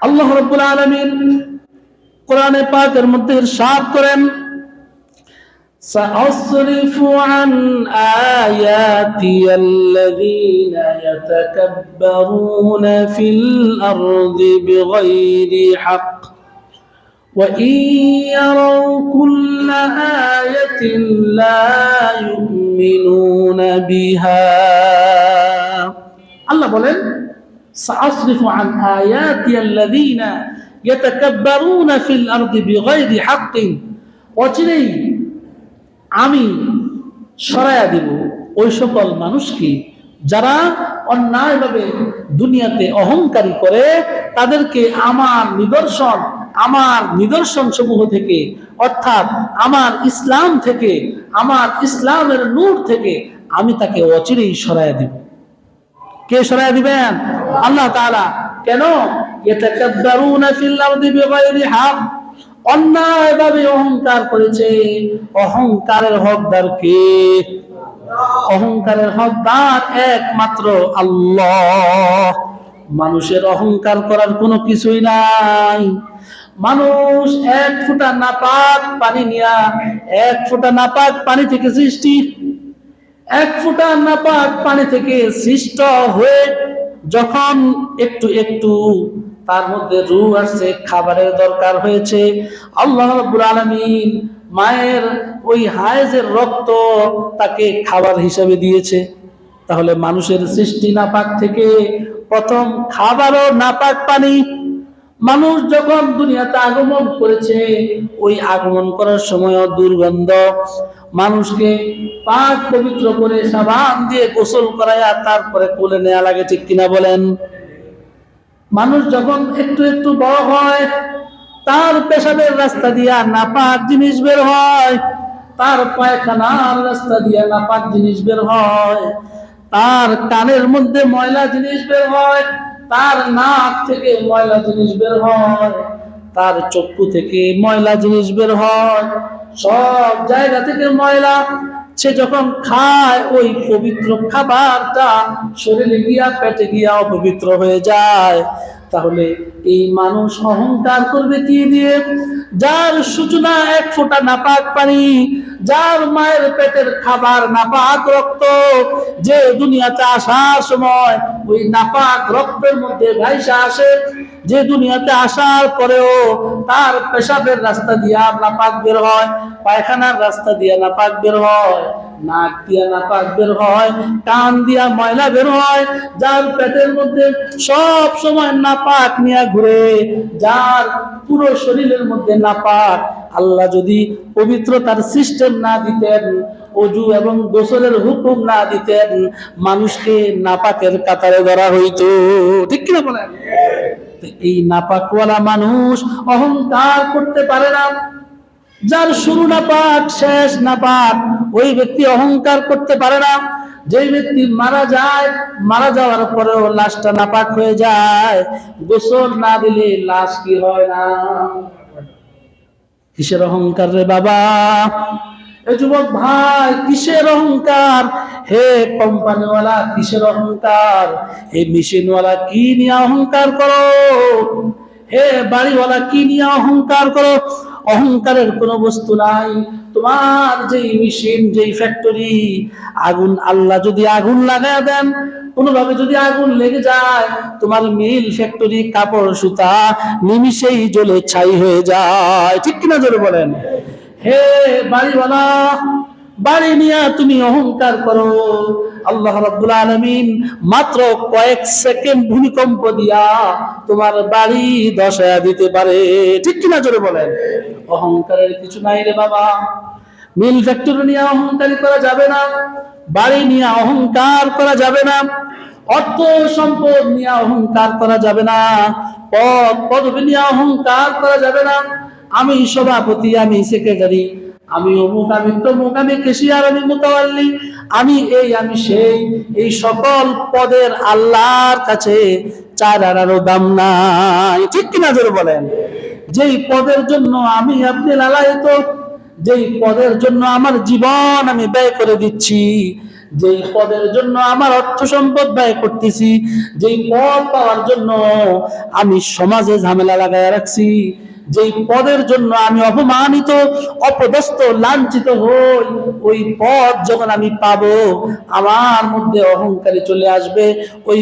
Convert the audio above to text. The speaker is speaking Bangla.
আল্লাহ রব্বুল আলমিন কোরআনে পাকের মধ্যে ইরশাদ করেন سأصرف عن آياتي الذين يتكبرون في الأرض بغير حق وإن يروا كل آية لا يؤمنون بها الله বলেন سأصرف عن آياتي الذين يتكبرون في الأرض بغير حق অচিরেই আমি সরাইয়া দিব ওই সকল মানুষকে যারা অন্যায়ভাবে দুনিয়াতে অহংকারী করে তাদেরকে আমার নিদর্শন আমার নিদর্শন সমূহ থেকে অর্থাৎ আমার ইসলাম থেকে আমার ইসলামের নূর থেকে আমি তাকে অচিরেই সরাইয়া দিব কে সরাইয়া দিবেন আল্লাহ তাআলা কেন? ইয়াতাকাব্বারুনা ফিল আরদি অহংকার করেছে। অহংকারের হকদার কে? অহংকারের হকদার একমাত্র আল্লাহ। মানুষের অহংকার করার কোনো কিছুই নাই। মানুষ এক ফুটা নাপাক পানি নিয়া, এক ফুটা নাপাক পানি থেকে সৃষ্টি, এক ফুটা নাপাক পানি থেকে সৃষ্ট হয়ে যখন একটু একটু তার মধ্যে রু আসছে, খাবারের দরকার হয়েছে, আল্লাহ রাব্বুল আলামিন মায়ের ওই হায়েজের রক্ত তাকে খাবার হিসাবে দিয়েছে। তাহলে মানুষের সৃষ্টি নাপাক থেকে প্রথম খাবারও নাপাক পানি মানুষ যখন দুনিয়াতে আগমন করেছে, ওই আগমন করার সময় দুর্গন্ধ। মানুষকে পাক পবিত্র করে সাবান দিয়ে গোসল করাইয়া তারপরে কোলে নেওয়া লাগে, ঠিক কিনা বলেন? মানুষ যখন একটু একটু বড় হয়, তার পেশাবের রাস্তা দিয়া নাপাক জিনিস বের হয়, তার পায়খানার রাস্তা দিয়া নাপাক জিনিস বের হয়, তার কানের মধ্যে ময়লা জিনিস বের হয় তার নাক থেকে ময়লা জিনিস বের হয়, তার চক্ষু থেকে ময়লা জিনিস বের হয়। সব জায়গা থেকে ময়লা। সে যখন খায়, ওই পবিত্র খাবারটা শরীরে গিয়া, পেটে গিয়া অপবিত্র হয়ে যায়। তাহলে এই মানুষ অহংকার করবে কি দিয়ে? যার সূচনা এক ফোঁটা নাপাক পানি যার মায়ের পেটের খাবার নাপাক রক্ত, যে দুনিয়াতে আসার সময় ওই নাপাক রক্তের মধ্যে ভাইসা আসে, যে দুনিয়াতে আসার পরেও তার পেশাবের রাস্তা দিয়া নাপাক বের হয়, পায়খানার রাস্তা দিয়া নাপাক বের হয়, নাক দিয়া নাপাক বের হয়, কান দিয়া ময়লা বের হয়, যার পেটের মধ্যে সব সময় নাপাক নিয়ে ঘুরে, যার পুরো শরীরের মধ্যে নাপাক আল্লাহ যদি পবিত্রতার সিস্টেম না দিতেন, অজু এবং গোসলের হুকুম না দিতেন, মানুষকে নাপাকের কাতারে ধরা হইতো। ঠিক কিনা বলেন? এই নাপাকওয়ালা মানুষ অহংকার করতে পারে না। যার শুরু না পাক শেষ না পাক ওই ব্যক্তি অহংকার করতে পারে না। যেই ব্যক্তি মারা যায়, মারা যাওয়ার পরেও লাশটা নাপাক হয়ে যায়। গোসল না দিলে লাশ কি হয় না? কিসের অহংকার রে বাবা? এ যুবক ভাই, কিসের অহংকার? হে কোম্পানিওয়ালা, কিসের অহংকার? হে মেশিনওয়ালা, কি নিয়ে অহংকার করো? হে বাড়িওয়ালা, কি নিয়ে অহংকার করো? অহংকারের কোনো বস্তু নাই। তোমার যেই মেশিন, যেই ফ্যাক্টরি আগুন, আল্লাহ যদি আগুন লাগায় দেন কোনোভাবে যদি আগুন লেগে যায়, তোমার মিল ফ্যাক্টরি কাপড় সুতা নিমিষেই জ্বলে ছাই হয়ে যায়। ঠিক কিনা জোরে বলেন? হে বাড়িওয়ালা, বাড়ি নিয়ে তুমি অহংকার করো। আল্লাহ রাব্বুল আলামিন মাত্র কয়েক সেকেন্ড ভূমিকম্প দিয়া তোমার বাড়ি দশায়া দিতে পারে। ঠিক কিনা জোরে বলেন? অহংকারের কিছু নাই রে বাবা। মিল ফ্যাক্টরি নিয়ে অহংকারী করা যাবে না, বাড়ি নিয়ে অহংকার করা যাবে না, অর্থ সম্পদ নিয়ে অহংকার করা যাবে না, পদ পদবি নিয়ে অহংকার করা যাবে না। আমি সভাপতি, আমি সেক্রেটারি, আমি অমুক, আমি তমুক, আমি কেশিয়ার আমি মোতাবাল্লি আমি এই, আমি সেই, এই সকল পদের আল্লাহর কাছে চার আনারও দাম নাই। ঠিক কিনা জোরে বলেন? যেই পদের জন্য আমি আপনি লালায়িত যেই পদের জন্য আমার জীবন আমি ব্যয় করে দিচ্ছি, যেই পদের জন্য আমার অর্থ সম্পদ ব্যয় করতেছি, যেই পদ পাওয়ার জন্য আমি সমাজে ঝামেলা লাগায় রাখছি, যেই পদের জন্য আমি অপমানিত, অপদস্থ, লাঞ্ছিত হই, ওই পদ যখন আমি পাবো, আমার মধ্যে অহংকারী চলে আসবে, ওই